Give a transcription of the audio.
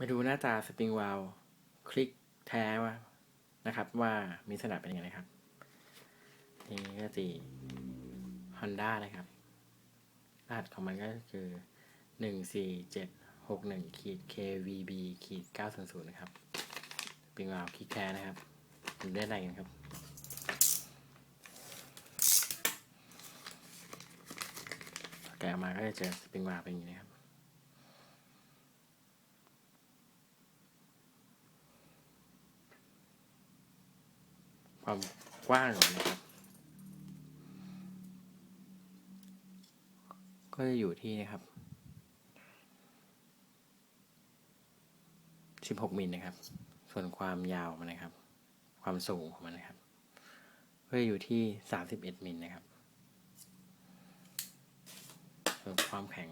มาดูหน้าตาสปริงวาลคลิกแท้ว่านะครับว่ามีลักษณะเป็นยังไงนะครับ นี่ก็สี Honda นะครับรหัสของมันก็คือหนึ่งสี่เจ็ดหกหนึ่งขีด KVB ขีดเก้าศูนย์ศูนย์นะครับสปริงวาลคลิกแท้นะครับดูได้ไรกันครับ แกะออกมาก็จะเจอสปริงวาลเป็นอย่างนี้นะครับ ความกว้างของมันนะครับ ก็จะอยู่ที่นะครับ16มิลนะครับ ส่วนความยาวมันนะครับ ความสูงของมันนะครับ ก็จะอยู่ที่31มิลนะครับ ส่วนความแข็ง